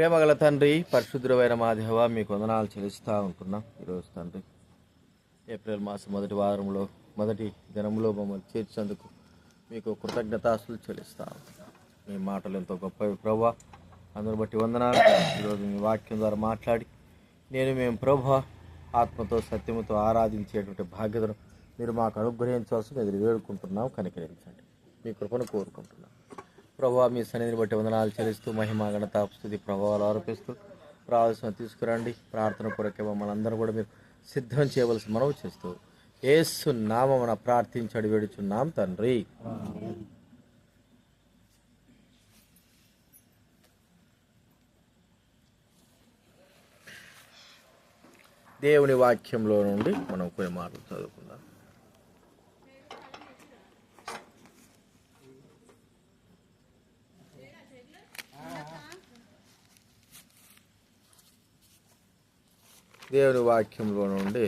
ప్రేమగల తండ్రి పరిశుద్ధుడమైన మా మీకు వందనాలు చెల్లిస్తూ ఉంటున్నాం ఈరోజు తండ్రి. ఏప్రిల్ మాసం మొదటి వారంలో మొదటి దినంలో మమ్మల్ని చేర్చేందుకు మీకు కృతజ్ఞతాసులు చెల్లిస్తా మీ మాటలు ఎంతో గొప్పవి ప్రభా అందరు బట్టి వందనాలు. ఈరోజు మీ వాక్యం ద్వారా మాట్లాడి నేను మేము ప్రభా ఆత్మతో సత్యముతో ఆరాధించేటువంటి బాధ్యతను మీరు మాకు అనుగ్రహించవలసి ఎదురు వేడుకుంటున్నాం కనికరించండి. మీ కృపను కోరుకుంటున్నాం. ప్రభావ మీ సన్నిధిని బట్టి వందనాలు చెల్లిస్తూ మహిమ గణత స్థుతి ప్రభావాలు ఆరోపిస్తూ రావాల్సిన తీసుకురండి. ప్రార్థన కొరకే మమ్మల్ని అందరూ కూడా మీరు సిద్ధం చేయవలసి మనవి చేస్తూ ఏసు నామమున ప్రార్థించడి వేడుచున్నాం తండ్రి. దేవుని వాక్యంలో నుండి మనం కొన్ని మాటలు చదువుకుంటాం దేవుని వాక్యంలో నుండి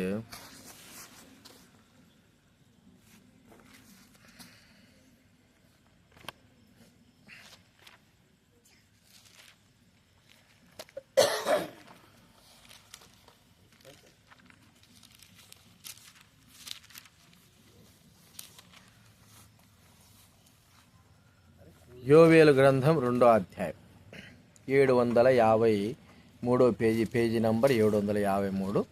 యోవేలు గ్రంథం రెండో అధ్యాయం. ఏడు వందల యాభై మూడో పేజీ పేజీ నంబర్ ఏడు వందల యాభై మూడు.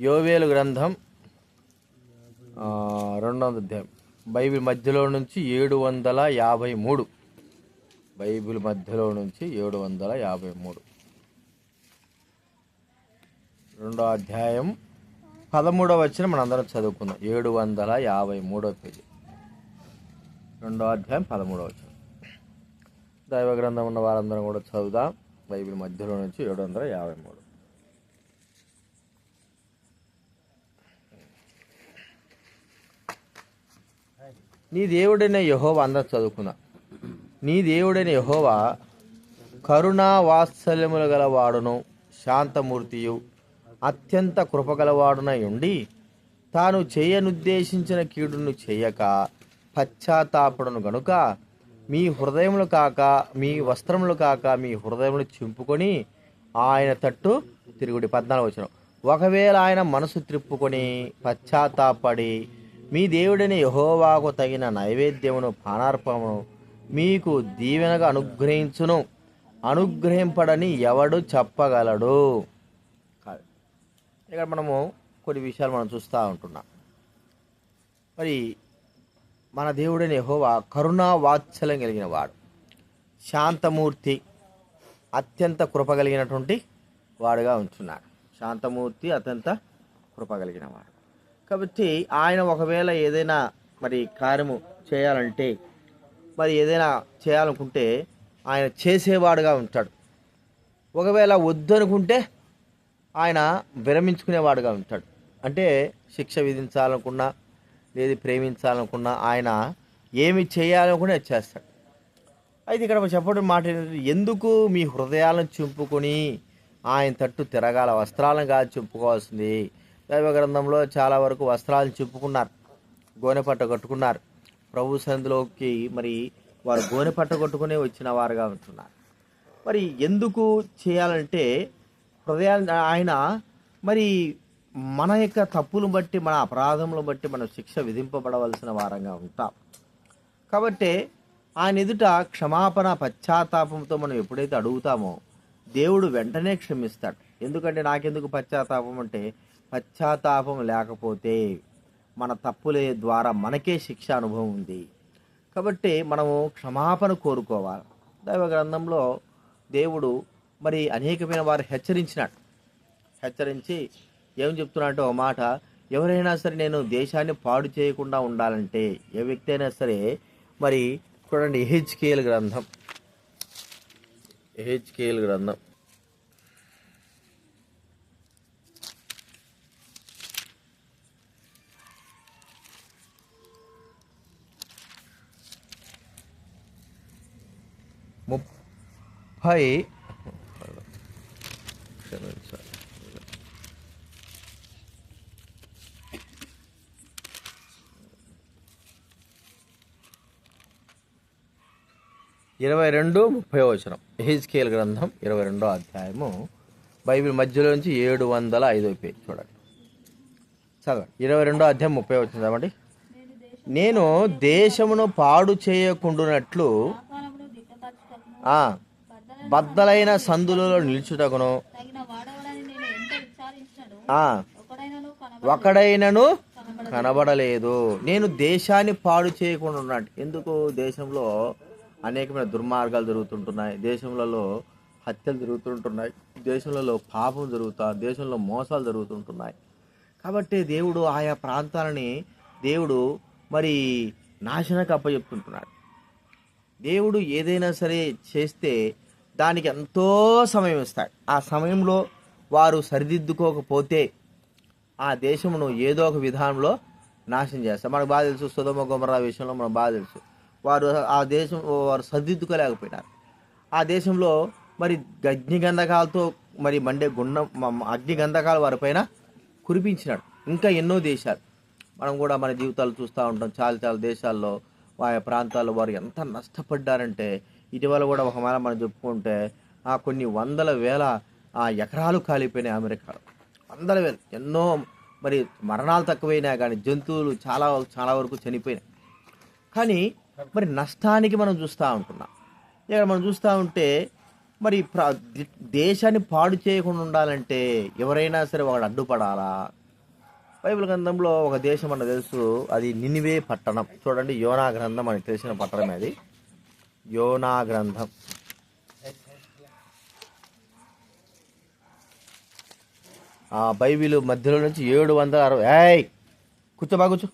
యోవేలు గ్రంథం రెండు వందల అధ్యాయం బైబిల్ మధ్యలో నుంచి ఏడు వందల యాభై మూడు. బైబిల్ మధ్యలో నుంచి ఏడు వందల యాభై మూడు. రెండో అధ్యాయం పదమూడవ వచ్చిన మనందరం చదువుకుందాం. ఏడు వందల యాభై మూడో పేజీ. రెండో అధ్యాయం పదమూడవ వచ్చిన దైవ గ్రంథం ఉన్న వారందరం కూడా చదువుదాం. బైబిల్ మధ్యలో నుంచి ఏడు వందల యాభై మూడు. నీ దేవుడైన యహోవ అందరు చదువుకున్నా నీ దేవుడైన యహోవా కరుణా వాత్సల్యములు గలవాడును శాంతమూర్తియు అత్యంత కృపగలవాడునై ఉండి తాను చేయనుద్దేశించిన కీడును చేయక పశ్చాత్తాపడను గనుక మీ హృదయములు కాక మీ వస్త్రములు కాక మీ హృదయములు చింపుకొని ఆయన తట్టు తిరుగుడి. పద్నాలుగు వచ్చిన ఒకవేళ ఆయన మనసు త్రిప్పుకొని పశ్చాత్తాపడి మీ దేవుడిని యహోవాకు తగిన నైవేద్యమును పానార్పమును మీకు దీవెనగా అనుగ్రహించును. అనుగ్రహింపడని ఎవడు చెప్పగలడు? ఇక్కడ మనము కొన్ని విషయాలు మనం చూస్తూ ఉంటున్నాం. మరి మన దేవుడైన యహోవా కరుణా వాత్సల్యం కలిగిన వాడు శాంతమూర్తి అత్యంత కృప కలిగినటువంటి వాడుగా ఉంటున్నాడు. శాంతమూర్తి అత్యంత కృప కలిగిన వాడు కాబట్టి ఆయన ఒకవేళ ఏదైనా మరి కార్యము చేయాలంటే మరి ఏదైనా చేయాలనుకుంటే ఆయన చేసేవాడుగా ఉంటాడు. ఒకవేళ వద్దనుకుంటే ఆయన విరమించుకునేవాడుగా ఉంటాడు. అంటే శిక్ష విధించాలనుకున్నా లేదు ప్రేమించాలనుకున్నా ఆయన ఏమి చేయాలనుకునే చేస్తాడు. అయితే ఇక్కడ చెప్పడం మాట ఏంటంటే ఎందుకు మీ హృదయాలను చింపుకొని ఆయన తట్టు తిరగాల వస్త్రాలను కాదు చింపుకోవాల్సింది? దైవ గ్రంథంలో చాలా వరకు వస్త్రాలను చింపుకున్నారు గోనె పట్ట కట్టుకున్నారు. ప్రభు సంధిలోకి మరి వారు గోనె పట్ట కొట్టుకునే వచ్చిన వారుగా ఉంటున్నారు. మరి ఎందుకు చేయాలంటే హృదయాన్ని ఆయన మరి మన యొక్క తప్పులు బట్టి మన అపరాధములను బట్టి మనం శిక్ష విధింపబడవలసిన వారంగా ఉంటాం. కాబట్టి ఆయన ఎదుట క్షమాపణ పశ్చాత్తాపంతో మనం ఎప్పుడైతే అడుగుతామో దేవుడు వెంటనే క్షమిస్తాడు. ఎందుకంటే నాకెందుకు పశ్చాత్తాపం అంటే పశ్చాత్తాపం లేకపోతే మన తప్పుల ద్వారా మనకే శిక్ష అనుభవం ఉంది. కాబట్టి మనము క్షమాపణ కోరుకోవాలి. దైవ గ్రంథంలో దేవుడు మరి అనేకమైన వారు హెచ్చరించినాడు. హెచ్చరించి ఏం చెప్తున్నాడంటే ఒక మాట ఎవరైనా సరే నేను దేశాన్ని పాడు చేయకుండా ఉండాలంటే ఏ వ్యక్తి అయినా సరే మరి చూడండి హెచ్కేఎల్ గ్రంథం. హెచ్కేఎల్ గ్రంథం. ముప్పై ఇరవై రెండు ముప్పై వచనం. ఎహిజ్కేల్ గ్రంథం ఇరవై రెండో అధ్యాయము. బైబిల్ మధ్యలో నుంచి ఏడు వందల ఐదో పేజ్ చూడండి. చదవండి. ఇరవై రెండో అధ్యాయం ముప్పై వచ్చింది చదవండి. నేను దేశమును పాడు చేయకుండునట్లు బద్దలైన సందులలో నిల్చుటకును ఒకడైనను కనబడలేదు. నేను దేశాన్ని పాడు చేయకుండా ఉన్నాడు ఎందుకు? దేశంలో అనేకమైన దుర్మార్గాలు జరుగుతుంటున్నాయి. దేశంలో హత్యలు జరుగుతుంటున్నాయి. దేశంలో పాపం జరుగుతా దేశంలో మోసాలు జరుగుతుంటున్నాయి. కాబట్టి దేవుడు ఆయా ప్రాంతాలని దేవుడు మరి నాశనకు అప్పచెప్తుంటున్నాడు. దేవుడు ఏదైనా సరే చేస్తే దానికి ఎంతో సమయం ఇస్తాడు. ఆ సమయంలో వారు సరిదిద్దుకోకపోతే ఆ దేశమును ఏదో ఒక విధానంలో నాశనం చేస్తారు. మనకు బాగా తెలుసు సుధమ గుమరా విషయంలో మనకు బాగా తెలుసు. వారు ఆ దేశం వారు సరిదిద్దుకోలేకపోయినారు. ఆ దేశంలో మరి అగ్నిగంధకాలతో మరి మండే గుండం అగ్నిగంధకాలు అగ్ని గంధకాలు వారిపైన కురిపించినాడు. ఇంకా ఎన్నో దేశాలు. మనం కూడా మన జీవితాలు చూస్తూ ఉంటాం. చాలా చాలా దేశాల్లో ఆయా ప్రాంతాల్లో వారు ఎంత నష్టపడ్డారంటే ఇటీవల కూడా ఒక మాట మనం చెప్పుకుంటే ఆ కొన్ని వందల వేల ఆ ఎకరాలు కాలిపోయినాయి అమెరికాలో. వందల వేలు. ఎన్నో మరి మరణాలు తక్కువైనా కానీ జంతువులు చాలా చాలా వరకు చనిపోయినాయి. కానీ మరి నష్టానికి మనం చూస్తూ ఉంటున్నాం. ఇక్కడ మనం చూస్తూ ఉంటే మరి దేశాన్ని పాడు చేయకుండా ఉండాలంటే ఎవరైనా సరే ఒకడు అడ్డుపడాలా? బైబిల్ గ్రంథంలో ఒక దేశం అన్న తెలుసు అది నినివే పట్టణం. చూడండి యోనా గ్రంథం అని తెలిసిన పట్టణమే అది. యోనా గ్రంథం. ఆ బైబిల్ మధ్యలో నుంచి ఏడు వందల అరవై ఏయ్ కూర్చో కూర్చో.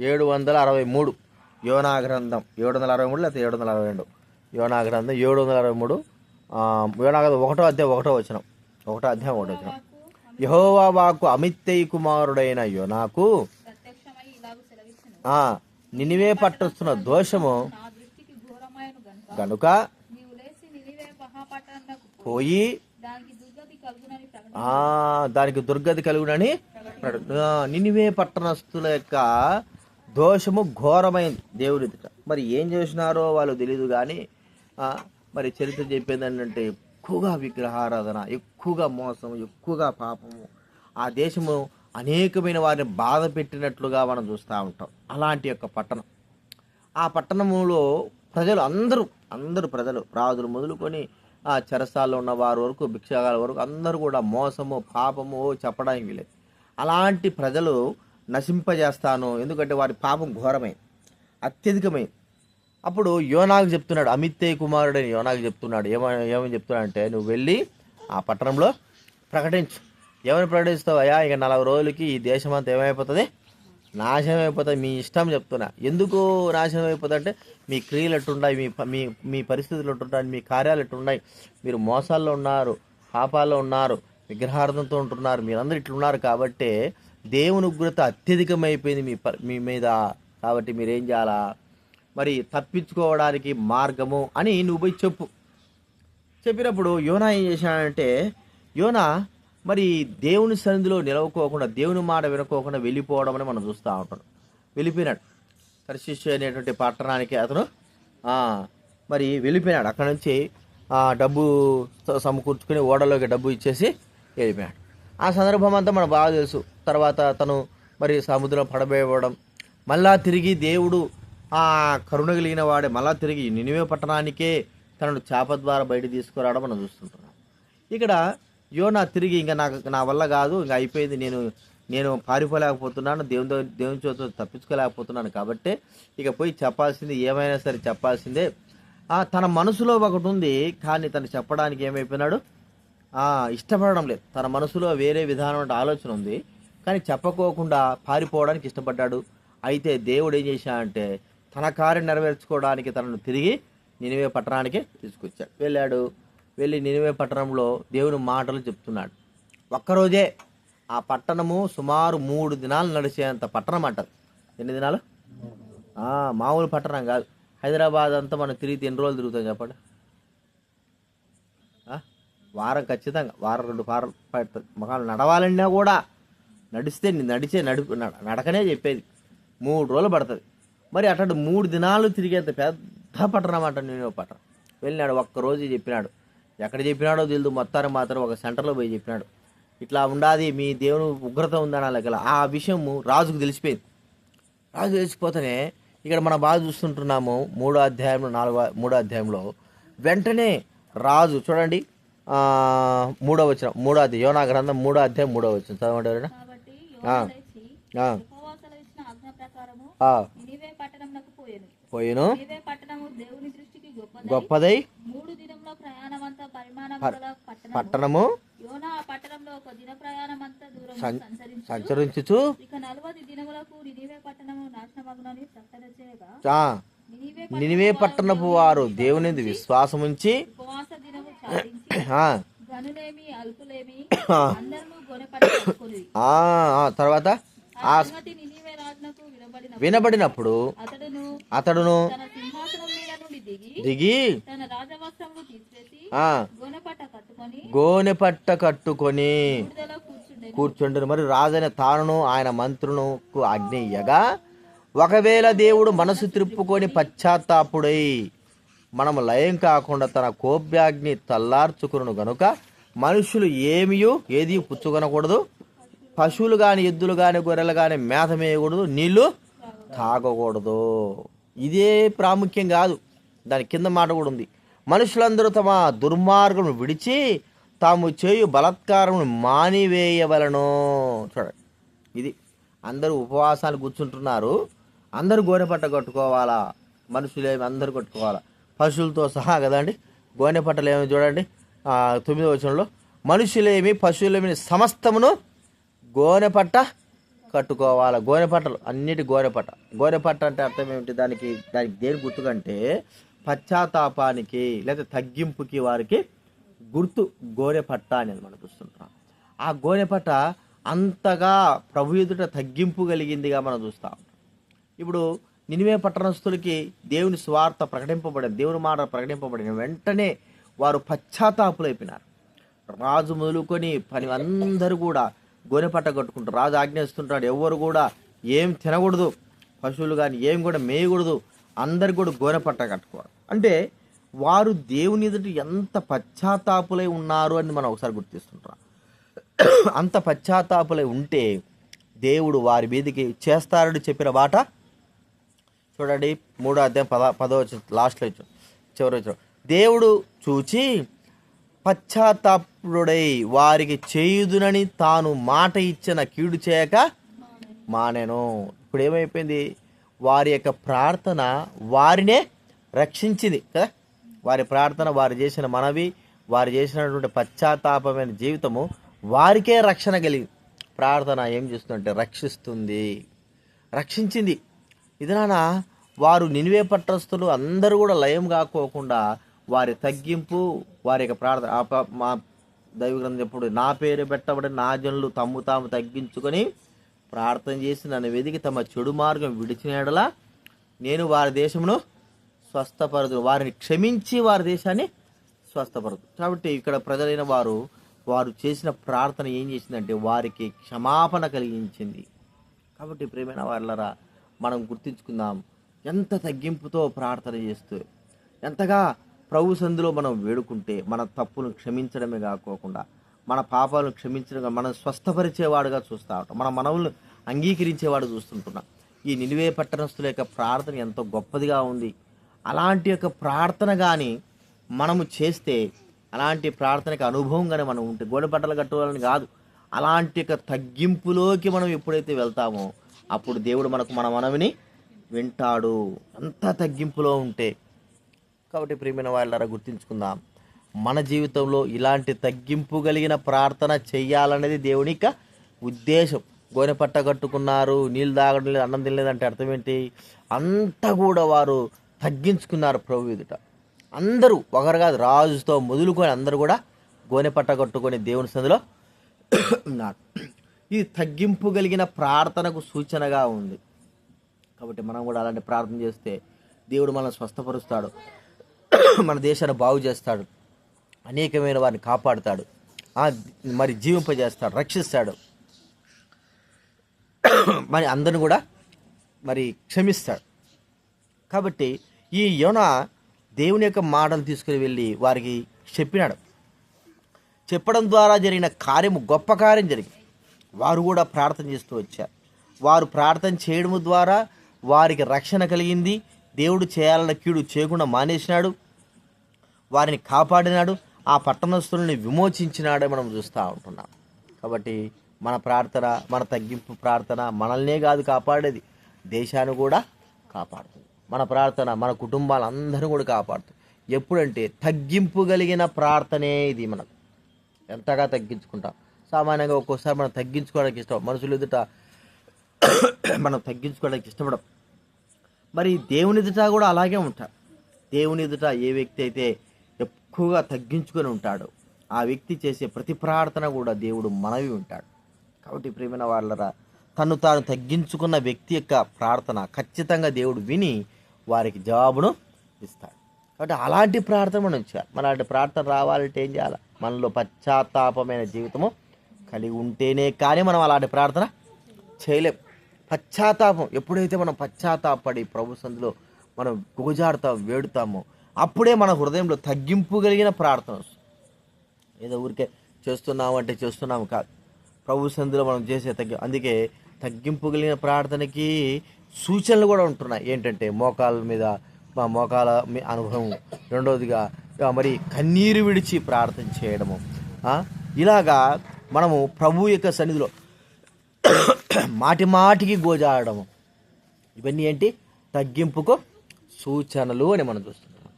ఏడు వందల అరవై మూడు. యోనాగ్రంథం ఏడు వందల అరవై మూడు లేకపోతే ఏడు వందల అరవై రెండు. యోనాగ్రంథం ఏడు వందల అరవై మూడు యోనాగ్రంథం ఒకటో అధ్యాయం ఒకటో వచనం. ఒకటో అధ్యాయం ఒకటో వచనం. యహోవా వాకు అమిత్తయ్య కుమారుడైన యోనాకు నినివే పట్టుస్తున్న దోషము కనుక పోయి దానికి దుర్గతి కలుగునని నినివే పట్టణస్తుల యొక్క దోషము ఘోరమైంది దేవుడి మరి ఏం చేసినారో వాళ్ళు తెలియదు కానీ మరి చరిత్ర చెప్పేది ఏంటంటే ఎక్కువగా విగ్రహారాధన ఎక్కువగా మోసం ఎక్కువగా పాపము. ఆ దేశము అనేకమైన వారిని బాధ పెట్టినట్లుగా మనం చూస్తూ ఉంటాం. అలాంటి యొక్క పట్టణం. ఆ పట్టణములో ప్రజలు అందరూ అందరూ ప్రజలు రాజులు మొదలుకొని ఆ చెరసాల్లో ఉన్న వారి వరకు భిక్షగాల వరకు అందరూ కూడా మోసము పాపము చెప్పడానికి వీలేదు. అలాంటి ప్రజలు నశింపజేస్తాను. ఎందుకంటే వారి పాపం ఘోరమే అత్యధికమే. అప్పుడు యోనాకు చెప్తున్నాడు అమితే కుమారుడని అని యోనాకు చెప్తున్నాడు. ఏమని ఏమని చెప్తున్నాడంటే నువ్వు వెళ్ళి ఆ పట్టణంలో ప్రకటించు. ఏమని ప్రకటిస్తావు? అయ్యా ఇక నలభై రోజులకి ఈ దేశం అంతా ఏమైపోతుంది? నాశనం అయిపోతుంది మీ ఇష్టం చెప్తున్నా. ఎందుకు నాశనం అయిపోతుంది అంటే మీ క్రియలు ఎట్టున్నాయి మీ మీ మీ పరిస్థితులు ఎట్టున్నాయి మీ కార్యాలు ఎట్టున్నాయి మీరు మోసాల్లో ఉన్నారు పాపాల్లో ఉన్నారు విగ్రహార్థంతో ఉంటున్నారు మీరందరూ ఇట్లున్నారు కాబట్టి దేవుని ఉగ్రత అత్యధికమైపోయింది మీ ప- మీ మీద. కాబట్టి మీరేం చేయాలా? మరి తప్పించుకోవడానికి మార్గము అని నువ్వు పోయి చెప్పు. చెప్పినప్పుడు యోనా ఏం చేశాడంటే యోనా మరి దేవుని సన్నిధిలో నిలవకోకుండా దేవుని మాట వినుకోకుండా వెళ్ళిపోవడం అని మనం చూస్తూ ఉంటాడు వెళ్ళిపోయినాడు. తర్శిష్యు అనేటువంటి పట్టణానికి అతను మరి వెళ్ళిపోయినాడు. అక్కడ నుంచి డబ్బు సమకూర్చుకుని ఓడలోకి డబ్బు ఇచ్చేసి వెళ్ళిపోయాడు. ఆ సందర్భం అంతా మనకు బాగా తెలుసు. తర్వాత తను మరి సముద్రం పడబోయడం మళ్ళా తిరిగి దేవుడు ఆ కరుణ కలిగిన వాడే మళ్ళా తిరిగి నినివే పట్టణానికే తనను చేప ద్వారా బయట తీసుకురావడం మనం చూస్తుంటున్నాం. ఇక్కడ యోనా తిరిగి ఇంకా నాకు నా వల్ల కాదు ఇంకా అయిపోయింది నేను నేను పారిపోలేకపోతున్నాను దేవుని దేవుని చేత తప్పించుకోలేకపోతున్నాను కాబట్టి ఇక పోయి చెప్పాల్సింది ఏమైనా సరే చెప్పాల్సిందే. తన మనసులో ఒకటి ఉంది కానీ తను చెప్పడానికి ఏమైపోయినాడు? ఇష్టపడడం లేదు. తన మనసులో వేరే విధానం ఆలోచన ఉంది. కానీ చెప్పకోకుండా పారిపోవడానికి ఇష్టపడ్డాడు. అయితే దేవుడు ఏం చేశాడంటే తన కార్యం నెరవేర్చుకోవడానికి తనను తిరిగి నినివే పట్టణానికి తీసుకొచ్చాడు. వెళ్ళాడు. వెళ్ళి నినివే పట్టణంలో దేవుని మాటలు చెప్తున్నాడు. ఒక్కరోజే ఆ పట్టణము సుమారు మూడు దినాలు నడిచేంత పట్టణం అంటారు ఎన్ని దినాలు? మామూలు పట్టణం కాదు. హైదరాబాద్ అంతా మనం తిరిగితే ఎన్ని రోజులు తిరుగుతాం చెప్పండి? వారం ఖచ్చితంగా వారం రెండు వారం పడుతుంది. మొఖాలు నడవాలన్నా కూడా నడిస్తే నడిచే నడుపు నడ- నడకనే చెప్పేది. మూడు రోజులు పడుతుంది. మరి అట్లాంటి మూడు దినాలు తిరిగేంత పెద్ద పట్టణం అంట నేను పట్టణం. వెళ్ళినాడు ఒక్కరోజు చెప్పినాడు. ఎక్కడ చెప్పినాడో తెలియదు మొత్తాన్ని మాత్రం ఒక సెంటర్లో పోయి చెప్పినాడు. ఇట్లా ఉండాది మీ దేవుని ఉగ్రత ఉందని అలా ఆ విషయము రాజుకు తెలిసిపోయింది. రాజు తెలిసిపోతేనే ఇక్కడ మన బాగా చూస్తుంటున్నాము. మూడో అధ్యాయంలో నాలుగో మూడో అధ్యాయంలో వెంటనే రాజు చూడండి. మూడో వచ్చిన మూడో అధ్యాయం. యోనా గ్రంథం మూడో అధ్యాయం మూడో వచ్చిన చదవండి పోయెను. గొప్పదై పట్టణము. సంచరించుచు నినివే పట్టణపు వారు దేవుని విశ్వాసం తర్వాత వినబడినప్పుడు అతడును దిగి గోనె పట్ట కట్టుకొని కూర్చుంటారు మరి రాజైన తానును ఆయన మంత్రులను అగ్ని ఇయ్యగా ఒకవేళ దేవుడు మనసు త్రిప్పుకొని పశ్చాత్తాపుడై మనము లయం కాకుండా తన కోప్యాగ్ని తల్లార్చుకును గనుక మనుషులు ఏమియో ఏది పుచ్చుకొనకూడదు. పశువులు కానీ ఎద్దులు కానీ గొర్రెలు కానీ మేత మేయకూడదు నీళ్ళు తాగకూడదు. ఇదే ప్రాముఖ్యం కాదు. దాని కింద మాట కూడా ఉంది. మనుషులందరూ తమ దుర్మార్గం విడిచి తాము చేయు బలత్కారమును మానివేయవలను. చూడండి. ఇది అందరూ ఉపవాసాలు కూర్చుంటున్నారు. అందరూ గోనెపట్ట కట్టుకోవాలా? మనుషులేమి అందరూ కట్టుకోవాలా? పశువులతో సహా కదండి. గోనెపట్టలు ఏమి చూడండి. తొమ్మిదో వచనంలో మనుషులేమి పశువులేమి సమస్తమును గోనెపట్ట కట్టుకోవాలి? గోనెపట్టలు అన్నిటి గోనెపట్ట గోనెపట్ట అంటే అర్థం ఏమిటి? దానికి దానికి దేని గుర్తుకంటే పశ్చాత్తాపానికి లేదా తగ్గింపుకి వారికి గుర్తు గోనెపట్ట అనేది మనం చూస్తుంటాం. ఆ గోనెపట్ట అంతగా ప్రభు ఎదుట తగ్గింపు కలిగిందిగా మనం చూస్తాం. ఇప్పుడు నినివే పట్టణస్థులకి దేవుని స్వార్థ ప్రకటింపబడిన దేవుని మాట ప్రకటింపబడిన వెంటనే వారు పశ్చాత్తాపులైపోయినారు. రాజు మొదలుకొని పని అందరూ కూడా గోనెపట్ట కట్టుకుంటారు రాజు ఆజ్ఞాయిస్తుంటాడు ఎవరు కూడా ఏం తినకూడదు పశువులు కానీ ఏం కూడా మేయకూడదు అందరు కూడా గోనెపట్ట కట్టుకోవాలి. అంటే వారు దేవుని ఎదుట ఎంత పశ్చాత్తాపులై ఉన్నారు అని మనం ఒకసారి గుర్తిస్తుంటాం. అంత పశ్చాత్తాపులై ఉంటే దేవుడు వారి మీదకి చేస్తారని చెప్పిన వాట చూడండి మూడో అధ్యాయం పద పదో వచ్చిన లాస్ట్లో ఇచ్చాం చివరి వచ్చిన దేవుడు చూచి పశ్చాత్తాపుడై వారికి చేయుదునని తాను మాట ఇచ్చిన కీడు చేయక మానేను. ఇప్పుడు ఏమైపోయింది? వారి యొక్క ప్రార్థన వారినే రక్షించింది కదా? వారి ప్రార్థన వారు చేసిన మనవి వారు చేసినటువంటి పశ్చాత్తాపమైన జీవితము వారికే రక్షణ కలిగింది. ప్రార్థన ఏం చేస్తుందంటే రక్షిస్తుంది. రక్షించింది. ఇదనాన వారు నినివే పట్టస్తులు అందరూ కూడా లయం కాకోకుండా వారి తగ్గింపు వారి యొక్క ప్రార్థన మా దైవగ్రంథం ఎప్పుడు నా పేరు పెట్టబడి నా జనులు తమ్ము తాము తగ్గించుకొని ప్రార్థన చేసి నన్ను వెదికి తమ చెడు మార్గం విడిచిన నేను వారి దేశమును స్వస్థపరదు వారిని క్షమించి వారి దేశాన్ని స్వస్థపరదు కాబట్టి ఇక్కడ ప్రజలైన వారు వారు చేసిన ప్రార్థన ఏం చేసిందంటే వారికి క్షమాపణ కలిగించింది. కాబట్టి ప్రేమైన వాళ్ళరా మనం గుర్తించుకుందాం. ఎంత తగ్గింపుతో ప్రార్థన చేస్తూ ఎంతగా ప్రభు సందులో మనం వేడుకుంటే మన తప్పును క్షమించడమే కాకోకుండా మన పాపాలను క్షమించడం మనం స్వస్థపరిచేవాడుగా చూస్తూ ఉంటాం. మన మనవులను అంగీకరించేవాడు చూస్తుంటున్నాం. ఈ నిలువే పట్టణస్తుల యొక్క ప్రార్థన ఎంతో గొప్పదిగా ఉంది. అలాంటి యొక్క ప్రార్థన కానీ మనము చేస్తే అలాంటి ప్రార్థనకి అనుభవంగానే మనం ఉంటే గోడ బట్టలు కట్టుకోవాలని కాదు అలాంటి యొక్క తగ్గింపులోకి మనం ఎప్పుడైతే వెళ్తామో అప్పుడు దేవుడు మనకు మన మనవిని వింటాడు. అంత తగ్గింపులో ఉంటే. కాబట్టి ప్రియమైన వాళ్ళారా గుర్తించుకుందాం. మన జీవితంలో ఇలాంటి తగ్గింపు కలిగిన ప్రార్థన చెయ్యాలనేది దేవుని యొక్క ఉద్దేశం. గోనె పట్ట కట్టుకున్నారు నీళ్ళు తాగడం లేదు అన్నం తినలేదంటే అర్థం ఏంటి? అంతా కూడా వారు తగ్గించుకున్నారు ప్రభు ఎదుట. అందరూ ఒకరు కాదు రాజుతో మొదలుకొని అందరూ కూడా గోనె పట్ట కట్టుకొని దేవుని సందులో ఉన్నారు. ఇది తగ్గింపు కలిగిన ప్రార్థనకు సూచనగా ఉంది. కాబట్టి మనం కూడా అలాంటి ప్రార్థన చేస్తే దేవుడు మనల్ని స్వస్థపరుస్తాడు. మన దేశాన్ని బాగు చేస్తాడు. అనేకమైన వారిని కాపాడుతాడు. మరి జీవింపజేస్తాడు రక్షిస్తాడు. మరి అందరిని కూడా మరి క్షమిస్తాడు. కాబట్టి ఈ యోన దేవుని యొక్క మాటలు తీసుకుని వెళ్ళి వారికి చెప్పినాడు. చెప్పడం ద్వారా జరిగిన కార్యము గొప్ప కార్యం జరిగింది. వారు కూడా ప్రార్థన చేస్తూ వచ్చారు. వారు ప్రార్థన చేయడం ద్వారా వారికి రక్షణ కలిగింది. దేవుడు చేయాలన్న కీడు చేయకుండా మానేసినాడు. వారిని కాపాడినాడు. ఆ పట్టణస్థుల్ని విమోచించినాడే మనం చూస్తూ ఉంటున్నాం. కాబట్టి మన ప్రార్థన మన తగ్గింపు ప్రార్థన మనల్నే కాదు కాపాడేది. దేశాన్ని కూడా కాపాడుతుంది. మన ప్రార్థన మన కుటుంబాలందరూ కూడా కాపాడుతుంది. ఎప్పుడంటే తగ్గింపు కలిగిన ప్రార్థనే ఇది మనకు ఎంతగా తగ్గించుకుంటాం? సామాన్యంగా ఒక్కోసారి మనం తగ్గించుకోవడానికి ఇష్టం మనుషులు ఎదుట మనం తగ్గించుకోవడానికి ఇష్టపడం మరి దేవుని ఎదుట కూడా అలాగే ఉంటాం దేవుని ఎదుట ఏ వ్యక్తి అయితే ఎక్కువగా తగ్గించుకొని ఉంటాడో ఆ వ్యక్తి చేసే ప్రతి ప్రార్థన కూడా దేవుడు మనవి ఉంటాడు. కాబట్టి ప్రేమైన వాళ్ళరా తను తాను తగ్గించుకున్న వ్యక్తి యొక్క ప్రార్థన ఖచ్చితంగా దేవుడు విని వారికి జవాబును ఇస్తాడు. కాబట్టి అలాంటి ప్రార్థన మనం చేయాలి. మన అలాంటి ప్రార్థన రావాలంటే ఏం చేయాలి? మనలో పశ్చాత్తాపమైన జీవితము కలిగి ఉంటేనే కానీ మనం అలాంటి ప్రార్థన చేయలేం. పశ్చాత్తాపం ఎప్పుడైతే మనం పశ్చాత్తాపడి ప్రభు సందులో మనం గోజాడుతాం వేడుతామో అప్పుడే మన హృదయంలో తగ్గింపు కలిగిన ప్రార్థన వస్తుంది. ఏదో ఊరికే చేస్తున్నాము అంటే చేస్తున్నాము కాదు. ప్రభు సందులో మనం చేసే తగ్గి అందుకే తగ్గింపు కలిగిన ప్రార్థనకి సూచనలు కూడా ఉంటున్నాయి. ఏంటంటే మోకాల మీద మా మోకాల మీ అనుభవం. రెండవదిగా మరి కన్నీరు విడిచి ప్రార్థన చేయడము. ఇలాగా మనము ప్రభు యొక్క సన్నిధిలో మాటి మాటికి గోజాడము ఇవన్నీ ఏంటి? తగ్గింపుకు సూచనలు అని మనం చూస్తున్నాం.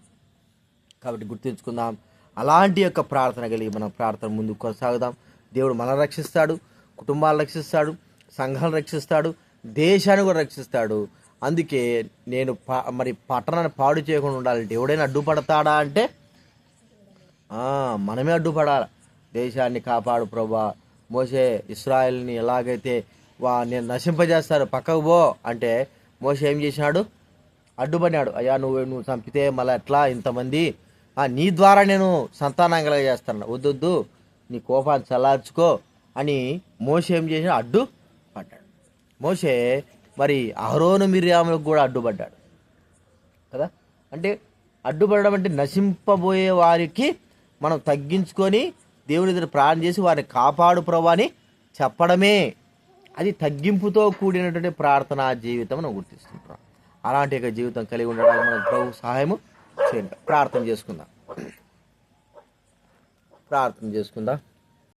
కాబట్టి గుర్తుంచుకుందాం. అలాంటి యొక్క ప్రార్థన కలిగి మనం ప్రార్థన ముందుకు కొనసాగుదాం. దేవుడు మనల్ని రక్షిస్తాడు కుటుంబాలను రక్షిస్తాడు సంఘాలను రక్షిస్తాడు దేశాన్ని కూడా రక్షిస్తాడు. అందుకే నేను పా మరి పట్టణాన్ని పాడు చేయకుండా ఉండాలంటే ఎవడైనా అడ్డుపడతాడా అంటే? మనమే అడ్డుపడాలి. దేశాన్ని కాపాడు ప్రభా. మోసే ఇస్రాయల్ని ఎలాగైతే వా నేను నశింపజేస్తారు పక్కకు పో అంటే మోసే ఏం చేసినాడు? అడ్డుపడినాడు. అయ్యా నువ్వు నువ్వు చంపితే మళ్ళీ ఎట్లా? ఇంతమంది. ఆ, నీ ద్వారా నేను సంతానం కలగజేస్తాను. వద్దొద్దు నీ కోపాన్ని చల్లార్చుకో అని మోసే ఏం చేసిన అడ్డు పడ్డాడు మోసే మరి అహరోను మిర్యాములకు కూడా అడ్డుపడ్డాడు. కదా? అంటే అడ్డుపడడం అంటే నశింపబోయే వారికి మనం తగ్గించుకొని దేవుని దగ్గర ప్రార్థన చేసి వారిని కాపాడు ప్రభు అని చెప్పడమే. అది తగ్గింపుతో కూడినటువంటి ప్రార్థనా జీవితం మనం గుర్తిస్తుంటాం అలాంటి యొక్క జీవితం కలిగి ఉండడానికి మనం ప్రభు సహాయము చేయండి. ప్రార్థన చేసుకుందాం. ప్రార్థన చేసుకుందాం.